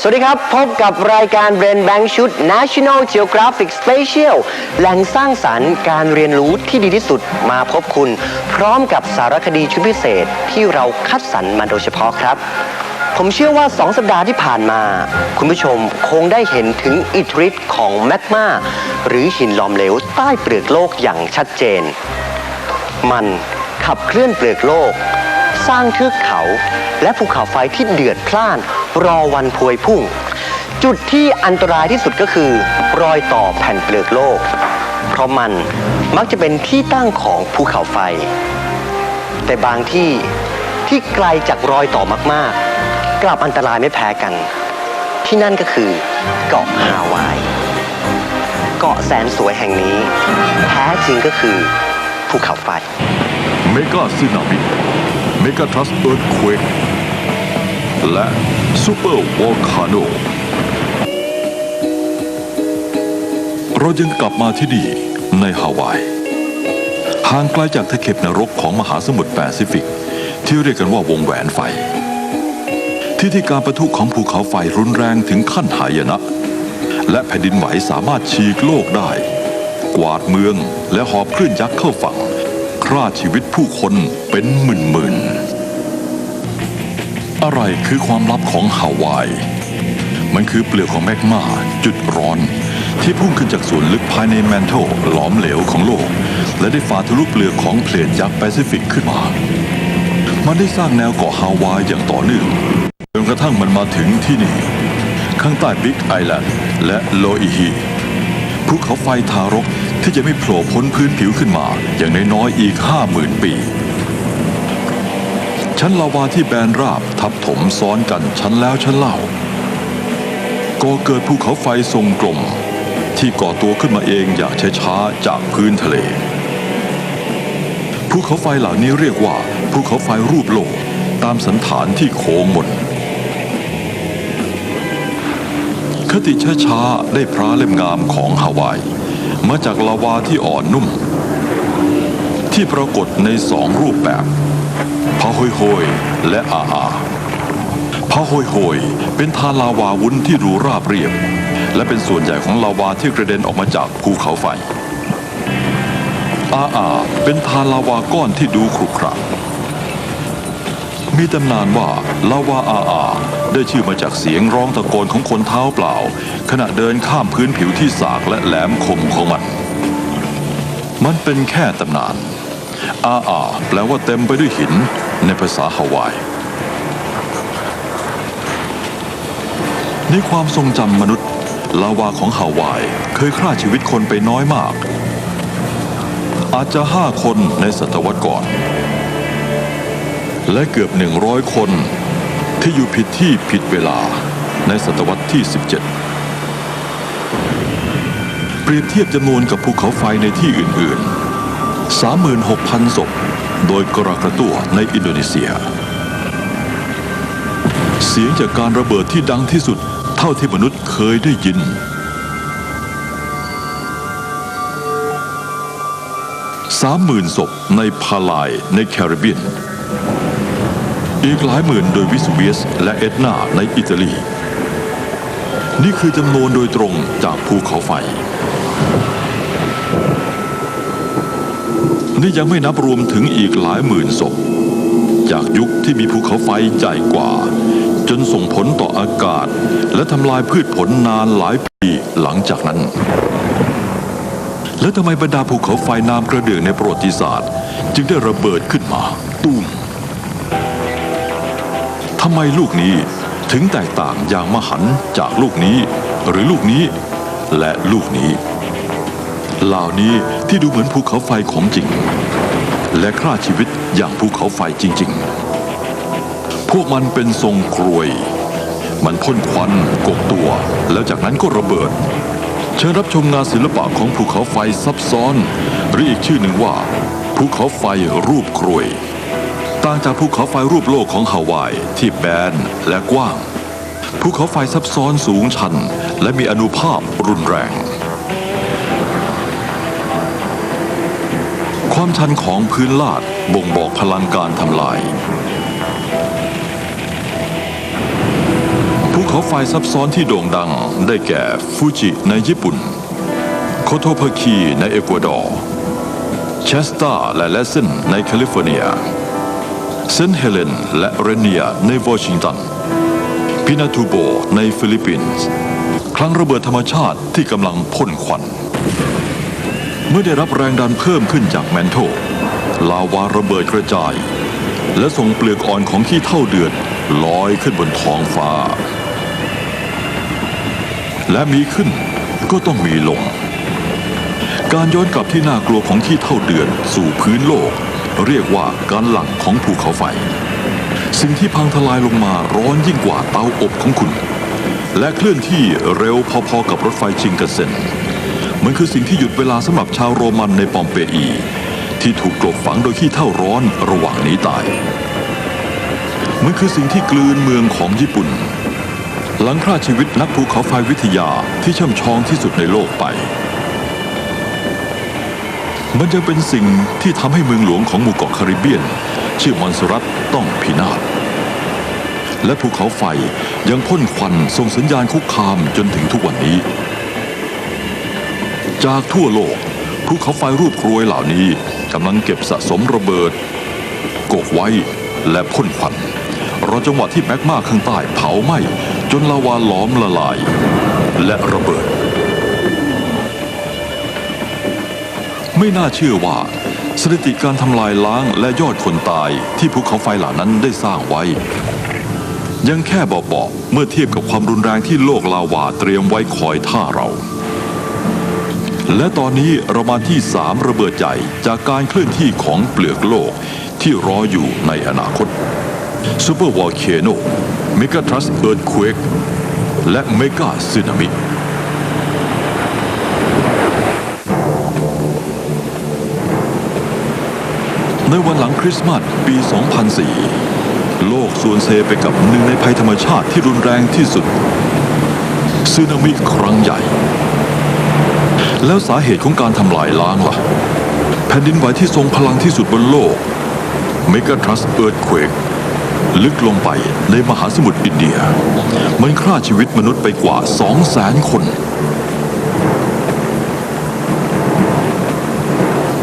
สวัสดีครับ พบกับรายการเบรนแบงชุด National Geographic Special แหล่งสร้างสรรค์การเรียนรู้ที่ดีที่สุดมาพบคุณ พร้อมกับสารคดีชุดพิเศษที่เราคัดสรรมาโดยเฉพาะครับ ผมเชื่อว่า 2 สัปดาห์ที่ผ่านมา คุณผู้ชมคงได้เห็นถึงอิทธิฤทธิ์ของแมกมาหรือหินหลอมเหลวใต้เปลือกโลกอย่างชัดเจน มันขับเคลื่อนเปลือกโลก สร้างเทือกเขา และภูเขาไฟที่เดือดพล่าน รอวันพวยพุ่ง จุดที่อันตรายที่สุดก็คือ รอยต่อแผ่นเปลือกโลก เพราะมันมักจะเป็นที่ตั้งของภูเขาไฟ แต่บางที่ที่ไกลจากรอยต่อมากๆ กลับอันตรายไม่แพ้กัน ที่นั่นก็คือเกาะฮาวาย เกาะแสนสวยแห่งนี้ แท้จริงก็คือภูเขาไฟเมกาซึนามิเมกาทัสเอิร์ธเควก และซูเปอร์วอลคาโนเรายังกลับมาที่นี่ในฮาวาย ห่างไกลจากตะเข็บนรกของมหาสมุทรแปซิฟิก ที่เรียกกันว่าวงแหวนไฟ ที่ที่การประทุของภูเขาไฟรุนแรงถึงขั้นหายนะ และแผ่นดินไหวสามารถฉีกโลกได้ กวาดเมืองและหอบคลื่นยักษ์เข้าฝั่ง ฆ่าชีวิตผู้คนเป็นหมื่นหมื่นๆ อะไรคือความลับของฮาวาย มันคือเปลือกของแมกมาจุดร้อน ที่พุ่งขึ้นจากส่วนลึกภายในแมนโทลหลอมเหลวของโลก และได้ฝ่าทะลุเปลือกของเพลทยักษ์แปซิฟิกขึ้นมา มันได้สร้างแนวเกาะฮาวายอย่างต่อเนื่องจนกระทั่งมันมาถึงที่นี่ ข้างใต้บิ๊กไอแลนด์และโลอิฮีภูเขาไฟทารกที่จะไม่โผล่พ้นพื้นผิวขึ้นมาอย่างน้อยๆอีกห้าหมื่นปี ชั้นลาวาที่แบนราบทับถมซ้อนกันชั้นแล้วชั้นเล่าก่อเกิดภูเขาไฟทรงกลม ที่ก่อตัวขึ้นมาเองอย่างช้าๆจากพื้นทะเลภูเขาไฟเหล่านี้เรียกว่าภูเขาไฟรูปโลกตามสันฐานที่โค้งมนคติช้าๆได้พระเล่มงามของฮาวาย มาจากลาวาที่อ่อนนุ่ม ที่ปรากฏในสองรูปแบบ พาโฮยโฮยและอาอาพาโฮยโฮยเป็นทานลาวาวุ้นที่ดูราบเรียบ และเป็นส่วนใหญ่ของลาวาที่กระเด็นออกมาจากภูเขาไฟ อาอาเป็นทานลาวาก้อนที่ดูขรุขระมีตำนานว่าลาวาอาอา ได้ชื่อมาจากเสียงร้องตะโกนของคนเท้าเปล่า ขณะเดินข้ามพื้นผิวที่สากและแหลมคมของมัน มันเป็นแค่ตำนาน อาอา แปลว่าเต็มไปด้วยหิน ในภาษาฮาวาย ในความทรงจำมนุษย์ ลาวาของฮาวาย เคยฆ่าชีวิตคนไปน้อยมาก อาจจะห้าคนในศตวรรษก่อน และเกือบหนึ่งร้อยคนที่อยู่ผิดที่ผิดเวลาในศตวรรษที่ 17 เปรียบเทียบจำนวนกับภูเขาไฟในที่อื่น ๆ 36,000 ศพ โดยกรากระตัวในอินโดนีเซีย เสียงจากการระเบิดที่ดังที่สุดเท่าที่มนุษย์เคยได้ยิน30,000ศพในพาลายในแคริบเบียน อีกหลายหมื่นโดยวิสเวียสและเอ็ดนาในอิตาลี นี่คือจำนวนโดยตรงจากภูเขาไฟ นี่ยังไม่นับรวมถึงอีกหลายหมื่นศพ จากยุคที่มีภูเขาไฟใหญ่กว่า จนส่งผลต่ออากาศ และทำลายพืชผลนานหลายปีหลังจากนั้น แล้วทำไมบรรดาภูเขาไฟน้ำกระเดื่องในประวัติศาสตร์ จึงได้ระเบิดขึ้นมาตูมทำไมลูกนี้ถึงแตกต่างอย่างมหันจากลูกนี้ หรือลูกนี้ และลูกนี้ เหล่านี้ที่ดูเหมือนภูเขาไฟของจริง และฆ่าชีวิตอย่างภูเขาไฟจริง ๆ พวกมันเป็นทรงกรวย มันพ่นควันกบตัว แล้วจากนั้นก็ระเบิด เชิญรับชมงานศิลปะของภูเขาไฟซับซ้อนหรืออีกชื่อหนึ่งว่าภูเขาไฟรูปกรวย ต่างจากภูเขาไฟรูปโลกของฮาวายที่แบนและกว้างภูเขาไฟซับซ้อนสูงชัน และมีอนุภาพรุนแรง ความชันของพื้นลาดบ่งบอกพลังการทำลายภูเขาไฟซับซ้อนที่โด่งดังได้แก่ฟูจิในญี่ปุ่น โคโทพาคีในเอกวาดอร์เชสตาและเลสเซนในแคลิฟอร์เนีย เซนเฮเลนและเรเนียในวอชิงตัน พินาทูโบในฟิลิปปินส์ ครั้งระเบิดธรรมชาติที่กำลังพ่นควัน เมื่อได้รับแรงดันเพิ่มขึ้นจากแมนโทลาวาระเบิดกระจาย และส่งเปลือกอ่อนของขี้เท่าเดือดลอยขึ้นบนท้องฟ้า และมีขึ้นก็ต้องมีลง การย้อนกลับที่น่ากลัวของขี้เท่าเดือนสู่พื้นโลก เรียกว่าการหลั่งของภูเขาไฟ สิ่งที่พังทลายลงมาร้อนยิ่งกว่าเตาอบของคุณ และเคลื่อนที่เร็วพอๆกับรถไฟชิงกันเซ็น มันคือสิ่งที่หยุดเวลาสำหรับชาวโรมันในปอมเปอี ที่ถูกกลบฝังโดยขี้เท่าร้อนระหว่างนี้ตาย มันคือสิ่งที่กลืนเมืองของญี่ปุ่น หลังฆ่าชีวิตนักภูเขาไฟวิทยาที่ช่ำชองที่สุดในโลกไป มันยังเป็นสิ่งที่ทำให้เมืองหลวงของหมู่เกาะคาริบเบียน ชื่อมอนสรัตต้องพินาศและภูเขาไฟยังพ่นควันส่งสัญญาณคุกคามจนถึงทุกวันนี้ จากทั่วโลกภูเขาไฟรูปกรวยเหล่านี้กำลังเก็บสะสมระเบิดกกไว้และพ่นควันรอจังหวะที่แมกมาข้างใต้เผาไหม้จนลาวาหลอมละลาย และระเบิด ไม่น่าเชื่อว่า สถิติการทำลายล้างและยอดคนตายที่ภูเขาไฟเหล่านั้นได้สร้างไว้ ยังแค่เบาๆเมื่อเทียบกับความรุนแรงที่โลกลาวาเตรียมไว้คอยท่าเรา และตอนนี้เรามาที่สามระเบิดใหญ่จากการเคลื่อนที่ของเปลือกโลกที่รออยู่ในอนาคตซูเปอร์วอลเคโนเมกาทรัสเอิร์ธควกและเมกาสึนามิในวันหลังคริสต์มาสปี 2004 โลกส่วนเซไปกับหนึ่งในภัยธรรมชาติที่รุนแรงที่สุดสึนามิครั้งใหญ่ แล้วสาเหตุของการทำลายล้างล่ะ แผ่นดินไหวที่ทรงพลังที่สุดบนโลกเมกาทรัสเอิร์ธเควกลึกลงไปในมหาสมุทรอินเดีย มันฆ่าชีวิตมนุษย์ไปกว่า 2 0 0แสนคน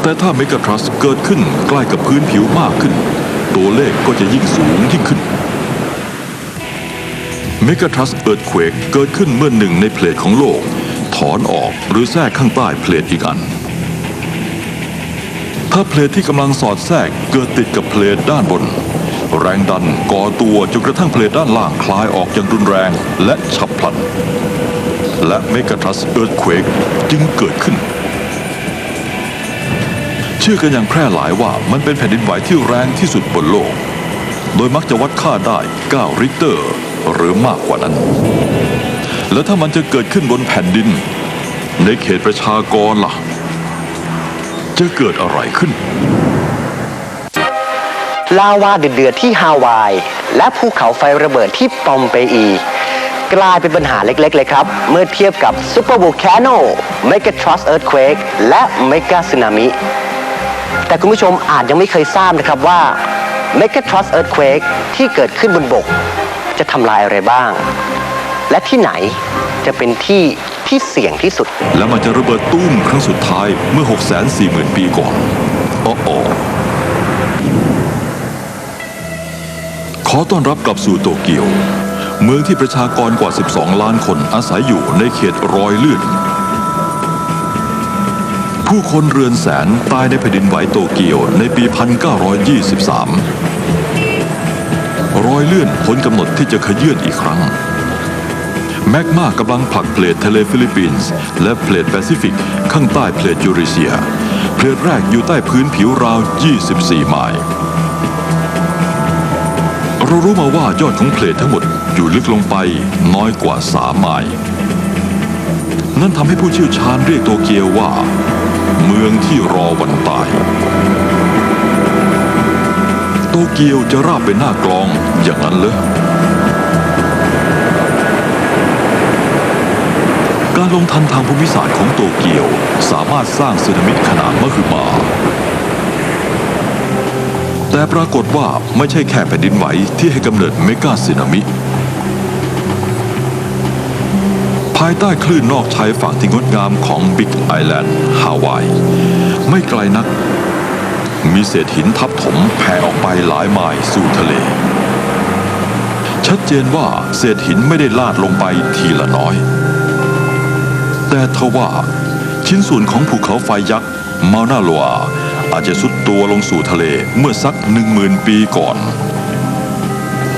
แต่ถ้าเมกาทรัสเกิดขึ้นใกล้กับพื้นผิวมากขึ้น ตัวเลขก็จะยิ่งสูงยิ่งขึ้นเมกาทรัสเอิร์ธเควกเกิดขึ้นเมื่อหนึ่งในเพลทของโลก ถอนออกหรือแทรกข้างใต้เพลทอีกอัน ถ้าเพลทที่กำลังสอดแทรกเกิดติดกับเพลทด้านบน แรงดันก่อตัวจนกระทั่งเพลทด้านล่างคลายออกอย่างรุนแรงและฉับพลัน และเมกาทรัสเอิร์ธเควกจึงเกิดขึ้นเชื่อกันอย่างแพร่หลายว่ามันเป็นแผ่นดินไหวที่แรงที่สุดบนโลก โดยมักจะวัดค่าได้ 9 ริกเตอร์ หรือมากกว่านั้น แล้วถ้ามันจะเกิดขึ้นบนแผ่นดิน ในเขตประชากรล่ะ จะเกิดอะไรขึ้น ลาวาเดือดๆที่ฮาวาย และภูเขาไฟระเบิดที่ปอมเปอี กลายเป็นปัญหาเล็กๆ เลยครับ เมื่อเทียบกับซูเปอร์ o l ล a n o Mega Trust Earthquake และ Mega Tsunami แต่คุณผู้ชมอาจยังไม่เคยทราบนะครับว่า Mega Trust Earthquake ที่เกิดขึ้นบนบก จะทำลายอะไรบ้าง และที่ไหนจะเป็นที่ที่เสี่ยงที่สุด และมันจะระเบิดตุ้มครั้งสุดท้ายเมื่อ 640,000 ปีก่อนอ้ออขอต้อนรับกลับสู่โตเกียว เมืองที่ประชากรกว่า 12 ล้านคนอาศัยอยู่ในเขตรอยเลื่นผู้คนเรือนแสนตายในแผ่นดินไหวโตเกียวในปี 1923 รอยเลื่อนพ้นกำหนดที่จะขยื่นอีกครั้ง แมกมากำลังผลักเพลททะเลฟิลิปปินส์และเพลทแปซิฟิก ข้างใต้เพลทยูเรเซีย เพลทแรกอยู่ใต้พื้นผิวราว 24 ไมล์เรารู้มาว่ายอดของเพลททั้งหมดอยู่ลึกลงไปน้อยกว่า 3 ไมล์นั่นทำให้ผู้เชี่ยวชาญเรียกโตเกียวว่า เมืองที่รอวันตาย ตเกียวจะราบเป็นหน้ากลองอย่างนั้นเลยการลงทันทางภูมิศาสตร์ของโตเกียวสามารถสร้างสึนามิขนาดมหึมา แต่ปรากฏว่าไม่ใช่แค่แผ่นดินไหวที่ให้กำเนิดเมกาสึนามิ ภายใต้คลื่นนอกชายฝั่งที่งดงามของบิ๊กไอแลนด์ฮาวาย ไม่ไกลนัก มีเศษหินทับถมแผ่ออกไปหลายไมล์สู่ทะเล ชัดเจนว่าเศษหินไม่ได้ลาดลงไปทีละน้อย แต่ทว่าชิ้นส่วนของภูเขาไฟยักษ์มานาลอาอาจจะสุดตัวลงสู่ทะเลเมื่อสักหนึ่งหมื่นปีก่อน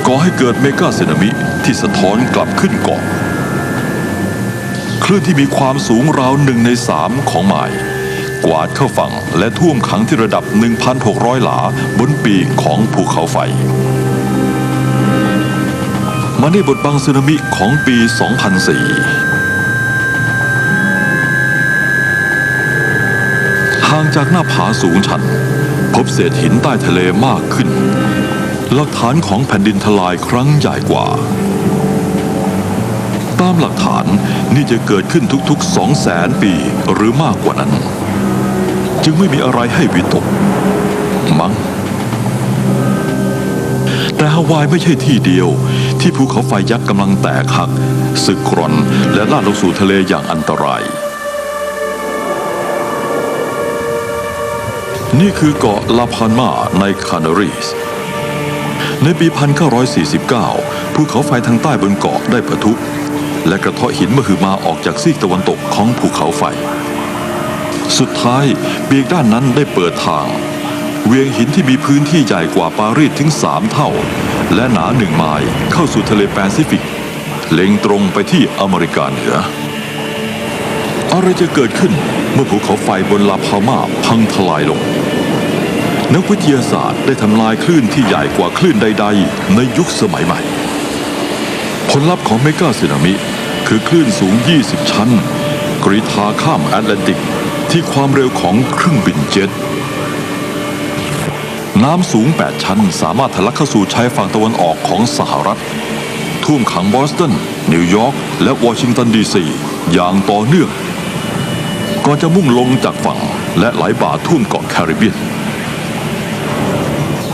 ก่อให้เกิดเมกาสึนามิที่สะท้อนกลับขึ้นเกาะคลื่นที่มีความสูงราวหนึ่งในสามของไมล์ กวาดเข้าฝั่งและท่วมขังที่ระดับ 1,600 หลาบนปีกของภูเขาไฟ มาในบทบังสึนามิของปี 2004 ห่างจากหน้าผาสูงชัน พบเศษหินใต้ทะเลมากขึ้น หลักฐานของแผ่นดินทลายครั้งใหญ่กว่าตามหลักฐานนี่จะเกิดขึ้นทุกๆสองแสนปีหรือมากกว่านั้น จึงไม่มีอะไรให้วิตก มั้งแต่ฮาวายไม่ใช่ที่เดียว ที่ภูเขาไฟยักษ์กำลังแตกหักสึกกร่อนและลาดลงสู่ทะเลอย่างอันตราย นี่คือเกาะลาพานมาในคานารีสในปี 1949 ภูเขาไฟทางใต้บนเกาะได้ปะทุและกระเทาะหินมหึมาออกจากซีกตะวันตกของภูเขาไฟ สุดท้ายเบียกด้านนั้นได้เปิดทาง เวียงหินที่มีพื้นที่ใหญ่กว่าปารีสถึงสามเท่า และหนาหนึ่งไมล์เข้าสู่ทะเลแปซิฟิก เล็งตรงไปที่อเมริกาเหนือ อะไรจะเกิดขึ้นเมื่อภูเขาไฟบนลาพามาพังทลายลง นักวิทยาศาสตร์ได้ทำลายคลื่นที่ใหญ่กว่าคลื่นใด ๆ ในยุคสมัยใหม่ ผลลัพธ์ของเมกาสึนามิคือคลื่นสูง 20 ชั้นกรีธาข้ามแอตแลนติก ที่ความเร็วของเครื่องบินเจ็ต น้ำสูง 8 ชั้นสามารถทะลักเข้าสู่ชายฝั่งตะวันออกของสหรัฐ ท่วมขังบอสตัน นิวยอร์ก และวอชิงตันดีซีอย่างต่อเนื่องก่อนจะมุ่งลงจากฝั่งและไหลบ่าท่วมเกาะแคริบเบียน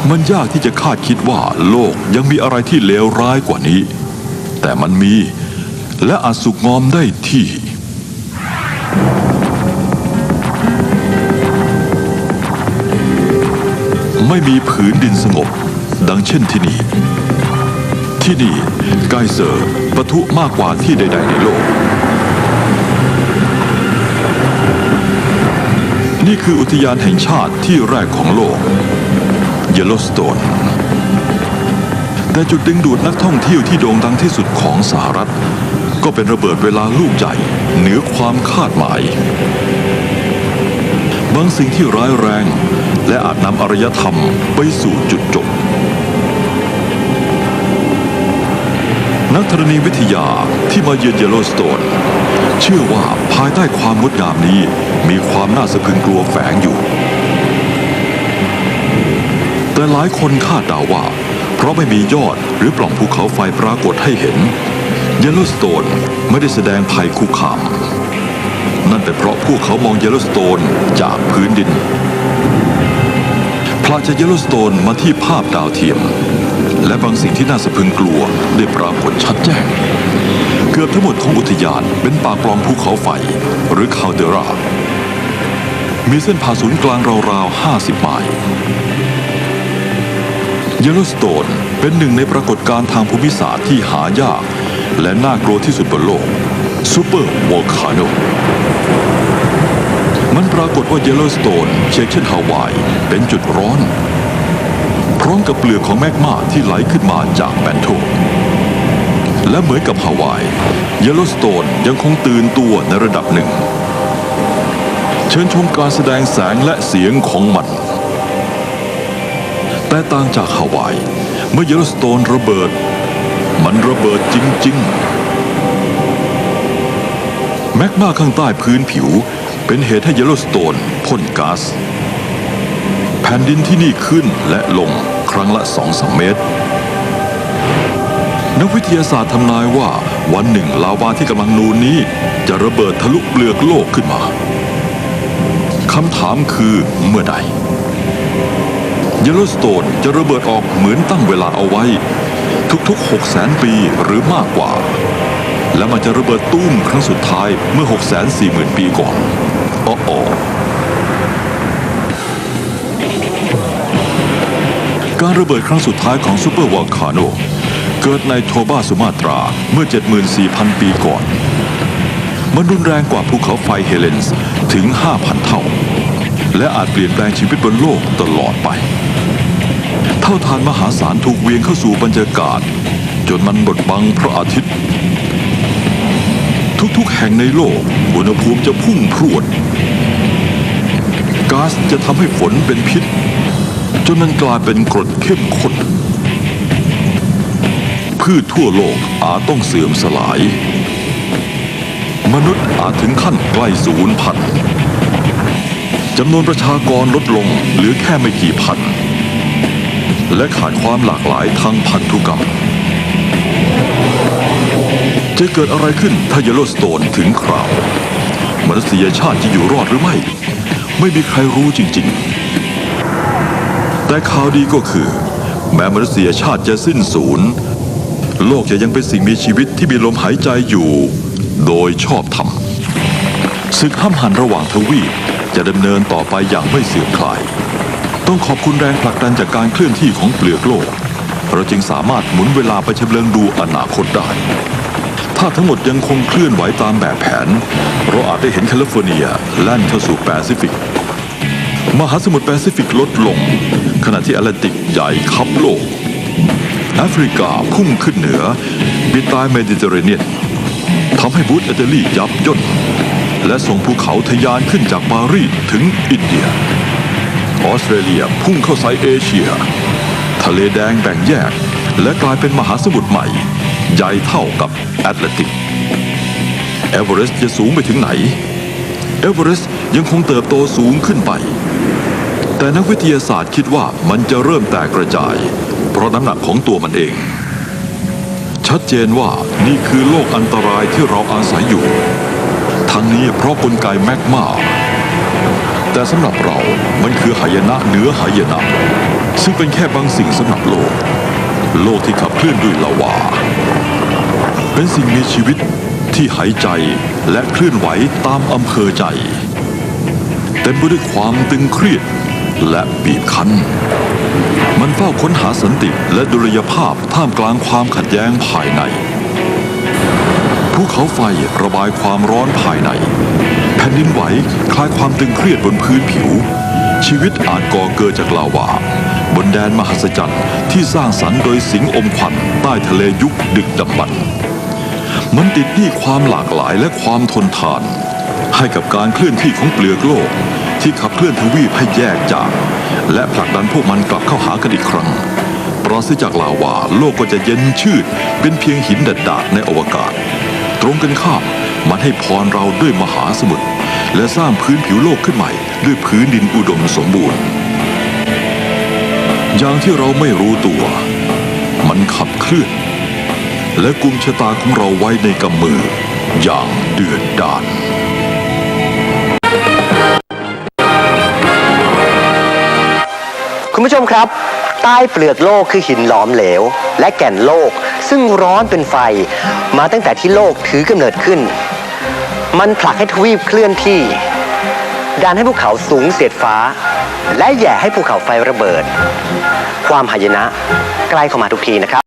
มันยากที่จะคาดคิดว่าโลกยังมีอะไรที่เลวร้ายกว่านี้ แต่มันมีและอาจสุกงอมได้ที่ ไม่มีผืนดินสงบ ดังเช่นที่นี่ ที่นี่ไกเซอร์ปะทุมากกว่าที่ใด ๆ ในโลก นี่คืออุทยานแห่งชาติที่แรกของโลกเยลโลสโตนแต่จุดดึงดูดนักท่องเที่ยวที่โด่งดังที่สุดของสหรัฐ ก็เป็นระเบิดเวลาลูกใหญ่เหนือความคาดหมาย บางสิ่งที่ร้ายแรง และอาจนำอารยธรรมไปสู่จุดจบ นักธรณีวิทยาที่มาเยือนเยลโลสโตน เชื่อว่าภายใต้ความงดงามนี้มีความน่าสะพรึงกลัวแฝงอยู่ แต่หลายคนคาดเดาว่า เพราะไม่มียอดหรือปล่องภูเขาไฟปรากฏให้เห็น เยลโลสโตนไม่ได้แสดงภัยคุกคาม นั่นเป็นเพราะพวกเขามองเยลโลสโตนจากพื้นดินพระจากเยลโลสโตนมาที่ภาพดาวเทียม และบางสิ่งที่น่าสะพึงกลัวได้ปรากฏชัดแจ้ง เกือบทั้งหมดของอุทยานเป็นป่าปลอมภูเขาไฟหรือคาลเดรามีเส้นผ่าศูนย์กลางราวๆ 50 ไมล์เยลโลสโตนเป็นหนึ่งในปรากฏการณ์ทางภูมิศาสตร์ที่หายาก และน่ากลัวที่สุดบนโลกซูเปอร์วอลคาโน มันปรากฏว่าเยลโลสโตนเชกเช่นฮาวาย เป็นจุดร้อน พร้อมกับเปลือกของแมกมาที่ไหลขึ้นมาจากแบนโทและเหมือนกับฮาวายเยลโลสโตนยังคงตื่นตัวในระดับหนึ่ง เชิญชมการแสดงแสงและเสียงของมัน แต่ต่างจากฮาวาย เมื่อเยลโลสโตนระเบิด มันระเบิดจริง ๆ แมกมาข้างใต้พื้นผิว เป็นเหตุให้เยลโลสโตนพ่นก๊าซแผ่นดินที่นี่ขึ้นและลงครั้งละสองสมเมตร นักวิทยาศาสตร์ทำนายว่าวันหนึ่งลาวาที่กำลังนูนนี้จะระเบิดทะลุเปลือกโลกขึ้นมาคำถามคือเมื่อใดเยลโลสโตนจะระเบิดออกเหมือนตั้งเวลาเอาไว้ ทุกๆ6 0 0 0 0 0ปีหรือมากกว่า และมันจะระเบิดตุ้มครั้งสุดท้ายเมื่อ 640,000 ปีก่อนอ้ออการระเบิดครั้งสุดท้ายของซูเปอร์วอลคาโนเกิดในโทบาสุมาตราเมื่อ 74,000 ปีก่อน มันรุนแรงกว่าภูเขาไฟเฮเลนส์ถึง 5,000 เท่า และอาจเปลี่ยนแปลงชีวิตบนโลกตลอดไป เท่าทานมหาศาลถูกเวียงเข้าสู่บรรยากาศ จนมันบดบังพระอาทิตย์ ทุกๆ แห่งในโลก อุณหภูมิจะพุ่งพรวดก๊าซจะทำให้ฝนเป็นพิษ จนมันกลายเป็นกรดเข้มข้นพืชทั่วโลกอาจต้องเสื่อมสลาย มนุษย์อาจถึงขั้นใกล้ศูนย์พันธุ์จำนวนประชากรลดลงเหลือแค่ไม่กี่พัน และขาดความหลากหลายทางพันธุกรรม จะเกิดอะไรขึ้นถ้าเยลโลสโตนถึงคราว มนุษยชาติจะอยู่รอดหรือไม่ ไม่มีใครรู้จริงๆ แต่ข่าวดีก็คือ แม้มนุษยชาติจะสิ้นสูญโลกจะยังเป็นสิ่งมีชีวิตที่มีลมหายใจอยู่ โดยชอบธรรมศึกห้ำหันระหว่างทวีปจะดำเนินต่อไปอย่างไม่เสื่อมคลาย ต้องขอบคุณแรงผลักดันจากการเคลื่อนที่ของเปลือกโลก เราจึงสามารถหมุนเวลาไปเฉลิมดูอนาคตได้ ถ้าทั้งหมดยังคงเคลื่อนไหวตามแบบแผน เราอาจได้เห็นแคลิฟอร์เนียแล่นเข้าสู่แปซิฟิก มหาสมุทรแปซิฟิกลดลง ขณะที่แอตแลนติกใหญ่คับโลก แอฟริกาพุ่งขึ้นเหนือบิดใต้เมดิเตอร์เรเนียนทำให้บูธอเตอรี่ยับย่นและส่งภูเขาทะยานขึ้นจากปารีสถึงอินเดีย ออสเตรเลียพุ่งเข้าสายเอเชีย ทะเลแดงแบ่งแยก และกลายเป็นมหาสมุทรใหม่ ใหญ่เท่ากับแอตแลนติกเอเวอเรสต์จะสูงไปถึงไหนเอเวอเรสต์ยังคงเติบโตสูงขึ้นไป แต่นักวิทยาศาสตร์คิดว่ามันจะเริ่มแตกกระจาย เพราะน้ำหนักของตัวมันเอง ชัดเจนว่านี่คือโลกอันตรายที่เราอาศัยอยู่ ทั้งนี้เพราะกลไกแมกมาแต่สำหรับเรา มันคือหายนะเหนือหายนะ ซึ่งเป็นแค่บางสิ่งสำหรับโลก โลกที่ขับเคลื่อนด้วยลาวา เป็นสิ่งมีชีวิตที่หายใจและเคลื่อนไหวตามอำเภอใจ เต็มไปด้วยความตึงเครียดและบีบคั้น มันเฝ้าค้นหาสันติและดุลยภาพท่ามกลางความขัดแย้งภายในภูเขาไฟระบายความร้อนภายใน แผ่นดินไหวคลายความตึงเครียดบนพื้นผิว ชีวิตอาจก่อเกิดจากลาวา บนแดนมหัศจรรย์ที่สร้างสรรค์โดยสิงอมควันใต้ทะเลยุคดึกดำบรรพ์มันติดหนี้ความหลากหลายและความทนทาน ให้กับการเคลื่อนที่ของเปลือกโลก ที่ขับเคลื่อนทวีปให้แยกจาก และผลักดันพวกมันกลับเข้าหากันอีกครั้งปราศจากลาวาโลกก็จะเย็นชืดเป็นเพียงหินดดดาดในอวกาศ ตรงกันข้ามมันให้พรเราด้วยมหาสมุทรและสร้างพื้นผิวโลกขึ้นใหม่ ด้วยพื้นดินอุดมสมบูรณ์ อย่างที่เราไม่รู้ตัว มันขับเคลื่อน และกุมชะตาของเราไว้ในกำมืออย่างเดือดดาลคุณผู้ชมครับ ใต้เปลือกโลกคือหินหลอมเหลว และแก่นโลก ซึ่งร้อนเป็นไฟ มาตั้งแต่ที่โลกถือกำเนิดขึ้น มันผลักให้ทวีปเคลื่อนที่ ดันให้ภูเขาสูงเสียดฟ้า และแหย่ให้ภูเขาไฟระเบิด ความหายนะใกล้เข้ามาทุกทีนะครับ